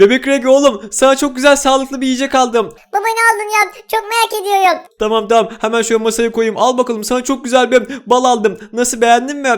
Bebek Regi oğlum sana çok güzel sağlıklı bir yiyecek aldım. Baba ne aldın ya? Çok merak ediyorum. Tamam tamam hemen şöyle masaya koyayım. Al bakalım sana çok güzel bir bal aldım. Nasıl beğendin mi?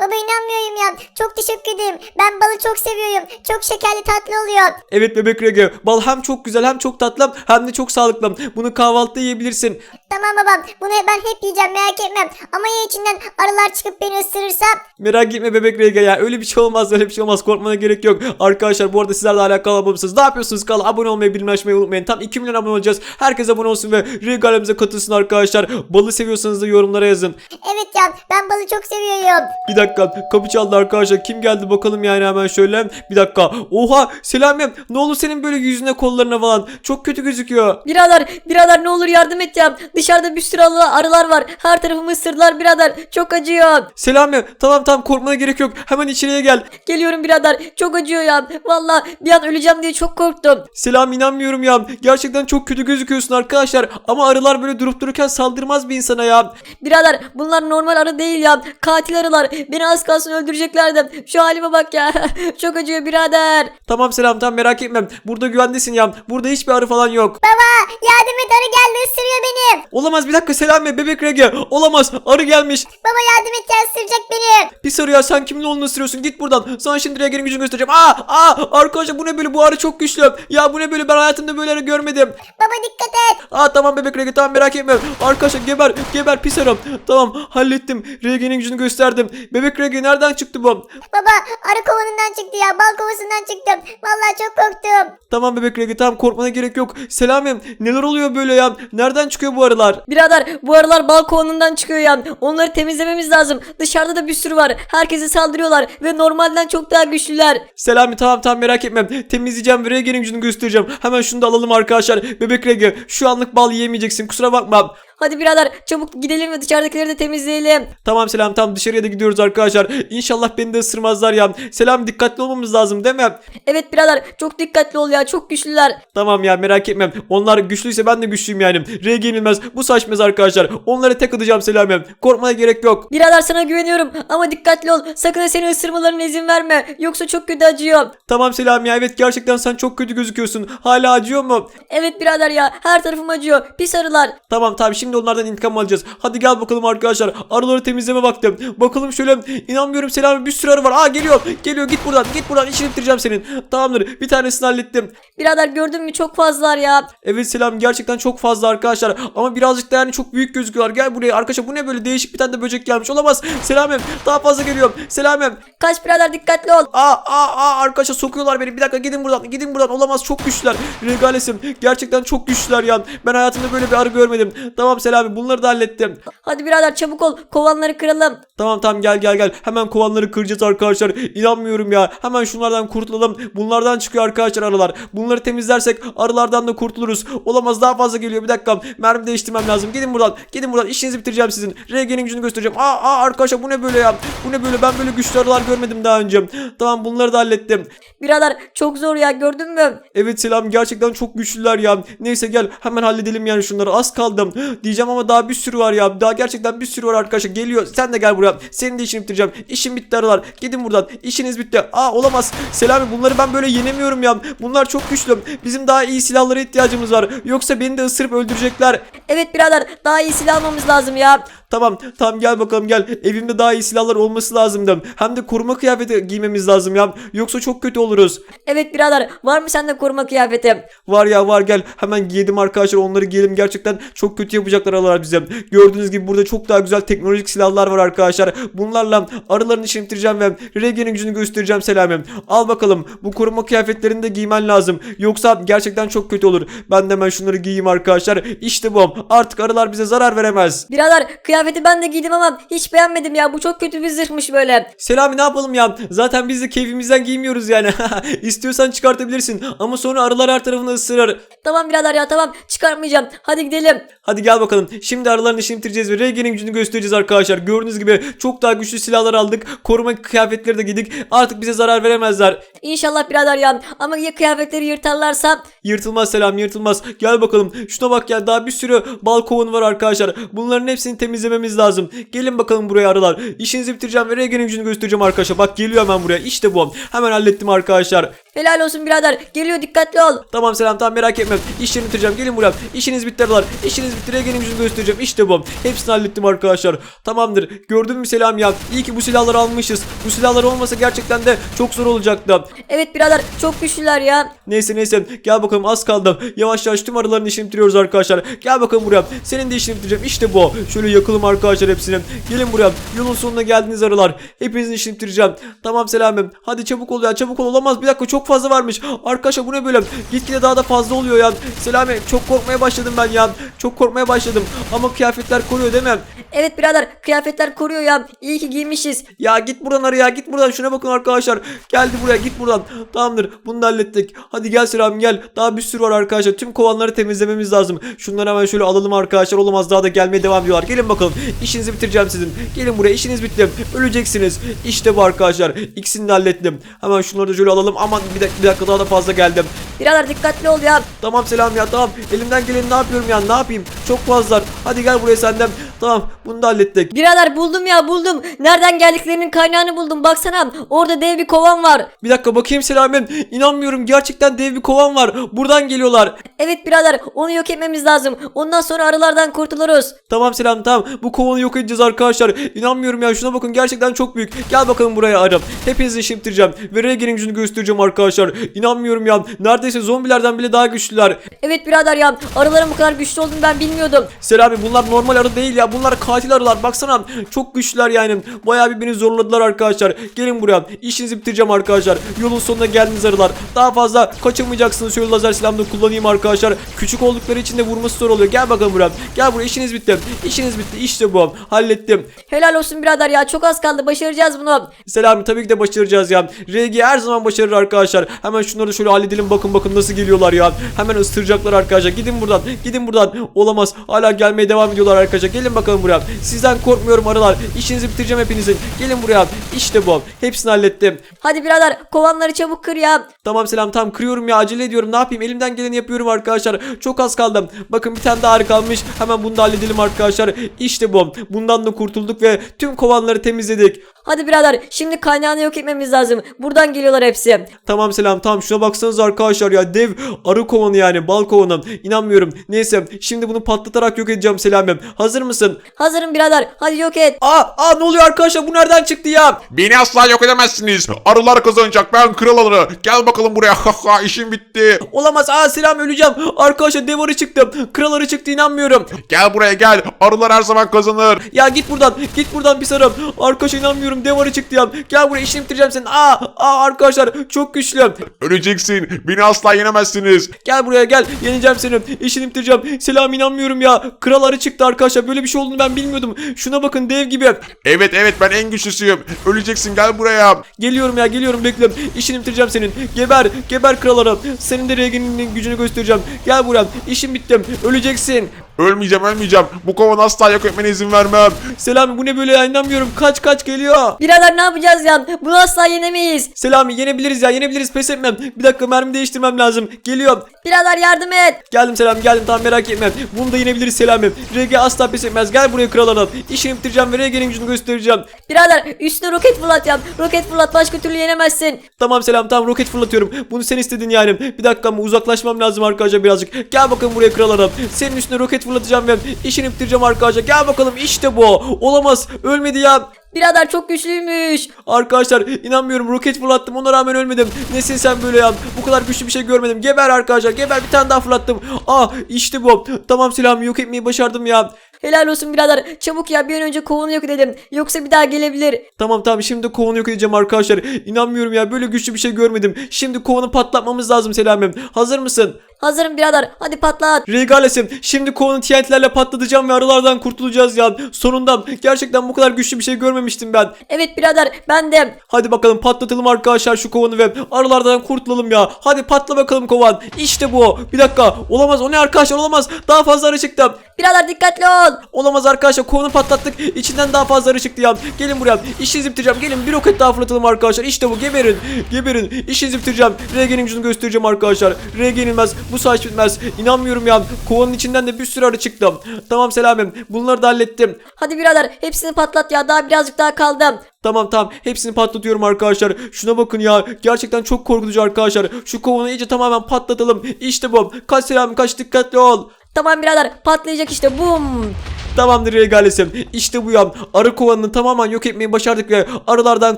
Baba inanmıyorum ya. Çok teşekkür ederim. Ben balı çok seviyorum. Çok şekerli tatlı oluyor. Evet bebek Regi bal hem çok güzel hem çok tatlı hem de çok sağlıklı. Bunu kahvaltıda yiyebilirsin. Tamam babam. Bunu ben hep yiyeceğim merak etme. Ama ya içinden arılar çıkıp beni ısırırsa? Merak etme bebek Regi ya öyle bir şey olmaz öyle bir şey olmaz korkmana gerek yok. Arkadaşlar bu arada sizler de hala kanala abone. Ne yapıyorsunuz kanala abone olmayı bilmeyi açmayı unutmayın. Tam 2 milyon abone olacağız. Herkes abone olsun ve ailemize katılsın arkadaşlar. Balı seviyorsanız da yorumlara yazın. Evet ya ben balı çok seviyorum. Bir dakika kapı çaldı arkadaşlar. Kim geldi bakalım yani hemen şöyle. Bir dakika. Oha Selami ne oldu senin böyle yüzüne kollarına falan. Çok kötü gözüküyor. Birader, birader ne olur yardım et ya. Dışarıda bir sürü arılar, var. Her tarafımı ısırdılar birader. Çok acıyor. Selami tamam tamam korkmana gerek yok. Hemen içeriye gel. Geliyorum birader. Çok acıyor ya. Valla bir an öleceğim diye çok korktum. Selami inanmıyorum ya. Gerçekten çok kötü gözüküyorsun arkadaşlar. Ama arılar böyle durup dururken saldırmaz bir insana ya. Birader bunlar normal arı değil ya. Katil arılar. Beni az kalsın öldüreceklerdi. Şu halime bak ya. çok acıyor birader. Tamam Selam tamam merak etme. Burada güvendesin ya. Burada hiçbir arı falan yok. Baba yardım et arı geldi ısırıyor beni. Olamaz bir dakika Selami bebek rege. Olamaz arı gelmiş. Baba yardım et ya ısıracak beni. Pis arı ya sen kimin oğlunu ısırıyorsun git buradan. Sana şimdi regenin gücünü göstereceğim. Aa aa arkadaşlar bu ne böyle bu arı çok güçlü. Ya bu ne böyle ben hayatımda böyle arı görmedim. Baba dikkat et. Aa tamam bebek Rege tamam merak etme. Arkadaşlar geber geber pis arım. Tamam hallettim. Rege'nin gücünü gösterdim. Bebek Rege nereden çıktı bu? Baba arı kovanından çıktı ya bal kovasından çıktım. Vallahi çok korktum. Tamam bebek Rege tamam korkmana gerek yok. Selamim neler oluyor böyle ya? Nereden çıkıyor bu arılar? Birader bu arılar bal kovanından çıkıyor ya. Onları temizlememiz lazım. Dışarıda da bir sürü var. Herkese saldırıyorlar ve normalden çok daha güçlüler. Selami tamam tamam merak etme. Temizleyeceğim ve Rege'nin gücünü göstereceğim. Hemen şunu da alalım arkadaşlar. Bebek Rege şu anlık bal yiyemeyeceksin kusura bakma. Hadi birader çabuk gidelim ve dışarıdakileri de temizleyelim. Tamam Selam tamam dışarıya da gidiyoruz arkadaşlar. İnşallah beni de ısırmazlar ya. Selam dikkatli olmamız lazım değil mi? Evet birader çok dikkatli ol ya çok güçlüler. Tamam ya merak etmem. Onlar güçlüyse ben de güçlüyüm yani. R yenilmez. Bu saçmaz arkadaşlar. Onları tek atacağım Selami. Korkmaya gerek yok. Birader sana güveniyorum ama dikkatli ol. Sakın seni ısırmalarına izin verme. Yoksa çok kötü acıyor. Tamam Selami ya evet gerçekten sen çok kötü gözüküyorsun. Hala acıyor mu? Evet birader ya her tarafım acıyor. Pis arılar. Tamam tamam şimdi onlardan intikam alacağız. Hadi gel bakalım arkadaşlar. Arıları temizleme vakti. Bakalım şöyle inanmıyorum Selami bir sürü arı var. Aa geliyor. Geliyor git buradan. Git buradan. İşini bitireceğim senin. Tamamdır. Bir tanesini hallettim. Birader gördün mü çok fazlalar ya. Evet selam gerçekten çok fazla arkadaşlar ama birazcık da yani çok büyük gözüküyorlar. Gel buraya arkadaşlar bu ne böyle değişik bir tane de böcek gelmiş olamaz. Selamem daha fazla geliyor. Selamem. Kaç birader dikkatli ol. Aa aa aa arkadaşlar sokuyorlar beni. Bir dakika gidin buradan. Gidin buradan. Olamaz çok güçlüler. Regalesim. Gerçekten çok güçlüler ya. Ben hayatımda böyle bir arı görmedim. Tamam Selami bunları da hallettim. Hadi birader çabuk ol. Kovanları kıralım. Tamam tamam gel gel gel. Hemen kovanları kıracağız arkadaşlar. İnanmıyorum ya. Hemen şunlardan kurtulalım. Bunlardan çıkıyor arkadaşlar arılar. Bunları temizlersek arılardan da kurtuluruz. Olamaz daha fazla geliyor. Bir dakika. Mermi değiştirmem lazım. Gidin buradan. Gidin buradan. İşinizi bitireceğim sizin. RG'nin gücünü göstereceğim. Aa, aa arkadaşlar bu ne böyle ya? Bu ne böyle? Ben böyle güçlü arılar görmedim daha önce. Tamam bunları da hallettim. Birader çok zor ya gördün mü? Evet selam gerçekten çok güçlüler ya. Neyse gel hemen halledelim yani şunları. Az kaldım. Diyeceğim ama daha bir sürü var ya. Daha gerçekten bir sürü var arkadaşlar. Geliyor. Sen de gel buraya. Senin de işini bitireceğim. İşim bitti arılar. Gidin buradan. İşiniz bitti. Aa olamaz. Selami bunları ben böyle yenemiyorum ya. Bunlar çok güçlü. Bizim daha iyi silahlara ihtiyacımız var. Yoksa beni de ısırıp öldürecekler. Evet birader daha iyi silah almamız lazım ya. Tamam tamam gel bakalım gel. Evimde daha iyi silahlar olması lazımdı. Hem de koruma kıyafeti giymemiz lazım ya. Yoksa çok kötü oluruz. Evet birader var mı sende koruma kıyafeti? Var ya var gel hemen giyelim arkadaşlar onları giyelim gerçekten çok kötü yapacaklar arılar bize. Gördüğünüz gibi burada çok daha güzel teknolojik silahlar var arkadaşlar. Bunlarla arıların işini bitireceğim ve Regen'in gücünü göstereceğim Selam'ım. Al bakalım bu koruma kıyafetlerini de giymen lazım. Yoksa gerçekten çok kötü olur. Ben de hemen şunları giyeyim arkadaşlar. İşte bu artık arılar bize zarar veremez. Birader kıyafeti ben de giydim ama hiç beğenmedim ya. Bu çok kötü bir zırhmış böyle. Selami ne yapalım ya? Zaten biz de keyfimizden giymiyoruz yani. İstiyorsan çıkartabilirsin ama sonra arılar her tarafını ısırır. Tamam birader ya tamam çıkartmayacağım. Hadi gidelim. Hadi gel bakalım. Şimdi arıların işini bitireceğiz ve Regen'in gücünü göstereceğiz arkadaşlar. Gördüğünüz gibi çok daha güçlü silahlar aldık. Koruma kıyafetleri de giydik. Artık bize zarar veremezler. İnşallah birader ya. Ama ya kıyafetleri yırtarlarsa? Yırtılmaz selam yırtılmaz. Gel bakalım. Şuna bak ya daha bir sürü bal kovanı var arkadaşlar. Bunların hepsini temizle temizlememiz lazım. Gelin bakalım buraya arılar. İşinizi bitireceğim ve Regen'in gücünü göstereceğim arkadaşlar. Bak geliyor hemen buraya. İşte bu. Hemen hallettim arkadaşlar. Helal olsun birader. Geliyor dikkatli ol. Tamam selam tamam merak etme. İşlerini bitireceğim. Gelin buraya. İşiniz bitti arılar. İşiniz bitti. Regen'in gücünü göstereceğim. İşte bu. Hepsini hallettim arkadaşlar. Tamamdır. Gördün mü selam ya? İyi ki bu silahları almışız. Bu silahlar olmasa gerçekten de çok zor olacaktı. Evet birader çok güçlüler ya. Neyse neyse gel bakalım az kaldı. Yavaş yavaş tüm arıların işini bitiriyoruz arkadaşlar. Gel bakalım buraya. Senin de işini bitireceğim. İşte bu. Şöyle yakalım arkadaşlar hepsini. Gelin buraya. Yolun sonuna geldiniz arılar. Hepinizin işini bitireceğim. Tamam selamım. Hadi çabuk ol ya çabuk ol. Olamaz bir dakika çok fazla varmış. Arkadaşlar bu ne böyle? Gitgide daha da fazla oluyor ya. Selami çok korkmaya başladım ben ya. Çok korkmaya başladım. Ama kıyafetler koruyor değil mi? Evet birader kıyafetler koruyor ya. İyi ki giymişiz. Ya git buradan araya git buradan şuna bakın arkadaşlar. Geldi buraya git buradan. Tamamdır bunu da hallettik. Hadi gel Selam gel. Daha bir sürü var arkadaşlar. Tüm kovanları temizlememiz lazım. Şunları hemen şöyle alalım arkadaşlar. Olamaz daha da gelmeye devam ediyorlar. Gelin bakalım. İşinizi bitireceğim sizin. Gelin buraya işiniz bitti. Öleceksiniz. İşte bu arkadaşlar. İkisini de hallettim. Hemen şunları da şöyle alalım. Aman bir dakika, bir dakika daha da fazla geldim. Birader dikkatli ol ya. Tamam selam ya tamam. Elimden geleni ne yapıyorum ya ne yapayım. Çok fazlalar. Hadi gel buraya senden. Tamam bunu da hallettik. Birader buldum ya buldum. Nereden geldiklerinin kaynağını buldum. Baksana orada dev bir kovan var. Bir dakika bakayım Selamem. İnanmıyorum gerçekten dev bir kovan var. Buradan geliyorlar. Evet birader onu yok etmemiz lazım. Ondan sonra arılardan kurtuluruz. Tamam Selam tamam. Bu kovanı yok edeceğiz arkadaşlar. İnanmıyorum ya şuna bakın gerçekten çok büyük. Gel bakalım buraya arım. Hepinizi bitireceğim. Ve Regen'in gücünü göstereceğim arkadaşlar. İnanmıyorum ya. Neredeyse zombilerden bile daha güçlüler. Evet birader ya arıların bu kadar güçlü olduğunu ben bilmiyordum. Selami bunlar normal arı değil ya. Bunlar katil arılar. Baksana çok güçlüler yani. Bayağı bir beni zorladılar arkadaşlar. Gelin buraya. İşinizi bitireceğim arkadaşlar. Yolun sonuna geldiniz arılar. Daha fazla kaçamayacaksınız. Şöyle lazer silahımı da kullanayım arkadaşlar. Küçük oldukları için de vurması zor oluyor. Gel bakalım buraya. Gel buraya. İşiniz bitti. İşiniz bitti. İşte bu. Hallettim. Helal olsun birader ya çok az kaldı başaracağız bunu. Selami tabii ki de başaracağız ya. RG her zaman başarır arkadaşlar. Hemen şunları da şöyle halledelim. Bakın bakın nasıl geliyorlar ya. Hemen ısıracaklar arkadaşlar. Gidin buradan. Gidin buradan. Olamaz. Hala gelmeye devam ediyorlar arkadaşlar. Gelin bakalım buraya. Sizden korkmuyorum arılar. İşinizi bitireceğim hepinizin. Gelin buraya. İşte bu. Hepsini hallettim. Hadi birader kovanları çabuk kır ya. Tamam selam tamam kırıyorum ya acele ediyorum ne yapayım elimden geleni yapıyorum arkadaşlar çok az kaldı bakın bir tane daha arı kalmış hemen bunu da halledelim arkadaşlar İşte bu bundan da kurtulduk ve tüm kovanları temizledik Hadi birader şimdi kaynağını yok etmemiz lazım. Buradan geliyorlar hepsi. Tamam selam tamam şuna baksanız arkadaşlar ya dev arı kovanı yani bal kovanı inanmıyorum neyse şimdi bunu patlatarak yok edeceğim selamım hazır mısın Hazırım birader hadi yok et. Aa, aa ne oluyor arkadaşlar bu nereden çıktı ya Beni asla yok edemezsiniz. Arılar kazanacak. Ben kral arı. Gel bakalım buraya. Haha işim bitti. Olamaz aa selam öleceğim arkadaşlar dev arı çıktı kral arı çıktı inanmıyorum Gel buraya gel. Arılar her zaman kazanır. Ya git buradan. Git buradan bir sarım. Arkadaş inanmıyorum. Dev arı çıktı ya. Gel buraya işini bitireceğim senin. Aa, aa arkadaşlar çok güçlü. Öleceksin. Beni asla yenemezsiniz. Gel buraya gel. Yeneceğim seni. İşini bitireceğim. Selam inanmıyorum ya. Kral arı çıktı arkadaşlar. Böyle bir şey olduğunu ben bilmiyordum. Şuna bakın dev gibi. Evet evet ben en güçlüsüyüm. Öleceksin gel buraya. Geliyorum ya geliyorum bekle. İşini bitireceğim senin. Geber. Geber kral arı. Senin de Regen'in gücünü göstereceğim. Gel buraya. İşin bitti. Öleceksin. Ölmeyeceğim ölmeyeceğim. Bu kovanı asla yok etmene izin vermem. Selami bu ne böyle ya inanmıyorum. Kaç kaç geliyor. Birader ne yapacağız ya? Bunu asla yenemeyiz. Selami yenebiliriz ya yenebiliriz pes etmem. Bir dakika mermi değiştirmem lazım. Geliyorum. Birader yardım et. Geldim selam geldim tamam merak etme. Bunu da yenebiliriz selamım. RG asla pes etmez. Gel buraya kral adam. İşini bitireceğim ve RG'nin gücünü göstereceğim. Birader üstüne roket fırlat ya. Roket fırlat başka türlü yenemezsin. Tamam selam tamam roket fırlatıyorum. Bunu sen istedin yani. Bir dakika ama uzaklaşmam lazım arkadaşlar birazcık. Gel bakalım buraya kral adam. Senin üstüne roket fırlatacağım ve işini bitireceğim arkadaşlar. Gel bakalım işte bu. Olamaz. Ölmedi ya. Birader çok güçlüymüş. Arkadaşlar inanmıyorum roket fırlattım ona rağmen ölmedim. Nesin sen böyle ya? Bu kadar güçlü bir şey görmedim. Geber arkadaşlar geber bir tane daha fırlattım. Ah işte bu. Tamam silahımı yok etmeyi başardım ya. Helal olsun birader. Çabuk ya bir an önce kovanı yok edelim. Yoksa bir daha gelebilir. Tamam tamam şimdi kovanı yok edeceğim arkadaşlar. İnanmıyorum ya böyle güçlü bir şey görmedim. Şimdi kovanı patlatmamız lazım Selamem. Hazır mısın? Hazırım birader. Hadi patlat. Regalesim şimdi kovanı TNT'lerle patlatacağım ve arılardan kurtulacağız ya. Sonunda gerçekten bu kadar güçlü bir şey görmemiştim ben. Evet birader ben de. Hadi bakalım patlatalım arkadaşlar şu kovanı ve arılardan kurtulalım ya. Hadi patla bakalım kovan. İşte bu. Bir dakika. Olamaz o ne arkadaşlar olamaz. Daha fazla arı çıktı. Birader dikkatli ol. Olamaz arkadaşlar kovanı patlattık. İçinden daha fazla arı çıktı ya. Gelin buraya. İşinizi bitireceğim. Gelin bir roket daha fırlatalım arkadaşlar. İşte bu geberin. Geberin. İşinizi bitireceğim. RG'nin gücünü göstereceğim arkadaşlar. RG yenilmez. Bu savaş bitmez. İnanmıyorum ya. Kovanın içinden de bir sürü arı çıktı. Tamam Selamim. Bunları da hallettim. Hadi birader hepsini patlat ya daha birazcık daha kaldı. Tamam tamam hepsini patlatıyorum arkadaşlar. Şuna bakın ya gerçekten çok korkutucu arkadaşlar. Şu kovanı iyice tamamen patlatalım. İşte bu. Kaç selam kaç dikkatli ol. Tamam birader patlayacak işte bum. Tamamdır regalesim. İşte bu ya. Arı kovanını tamamen yok etmeyi başardık ve arılardan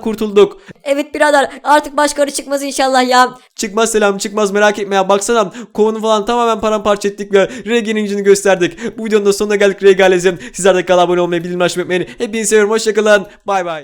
kurtulduk. Evet birader artık başka arı çıkmaz inşallah ya. Çıkmaz selam çıkmaz merak etme ya. Baksana kovanı falan tamamen paramparça ettik ve Regen'in gücünü gösterdik. Bu videonun da sonuna geldik regalesim. Sizler de kanala abone olmayı bildirim açmayı unutmayın. Hepinizi seviyorum. Hoşçakalın. Bay bay.